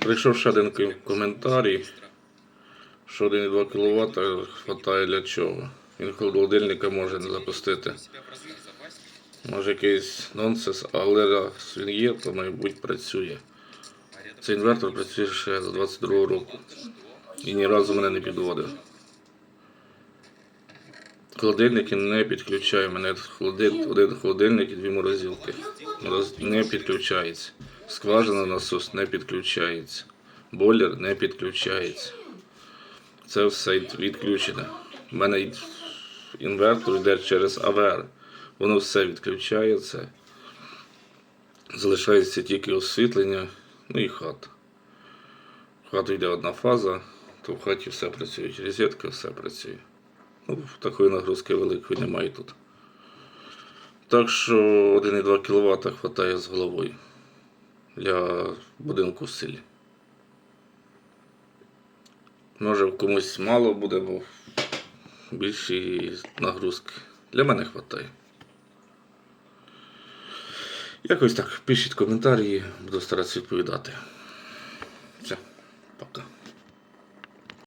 Прийшов ще один ко- коментарій, що 1,2 кВт хватає для чого. Він холодильника може не запустити. Може якийсь нонсенс, але раз він є, то мабуть працює. Цей інвертор працює ще з 22 року. І ні разу мене не підводив. Холодильники не підключаю. У мене холодильник, один холодильник і дві морозилки. Мороз не підключається. Скважина насос не підключається. Бойлер не підключається. Це все відключене. У мене інвертор йде через АВР. Воно все відключається. Залишається тільки освітлення, ну і хата. В хату йде одна фаза, то в хаті все працює. Розетка все працює. Ну, такої нагрузки великої немає тут. Так що 1,2 кВт хватає з головою для будинку в селі. Може комусь мало буде, бо більші нагрузки. Для мене вистачає. Якось так. Пишіть коментарі, буду старатися відповідати.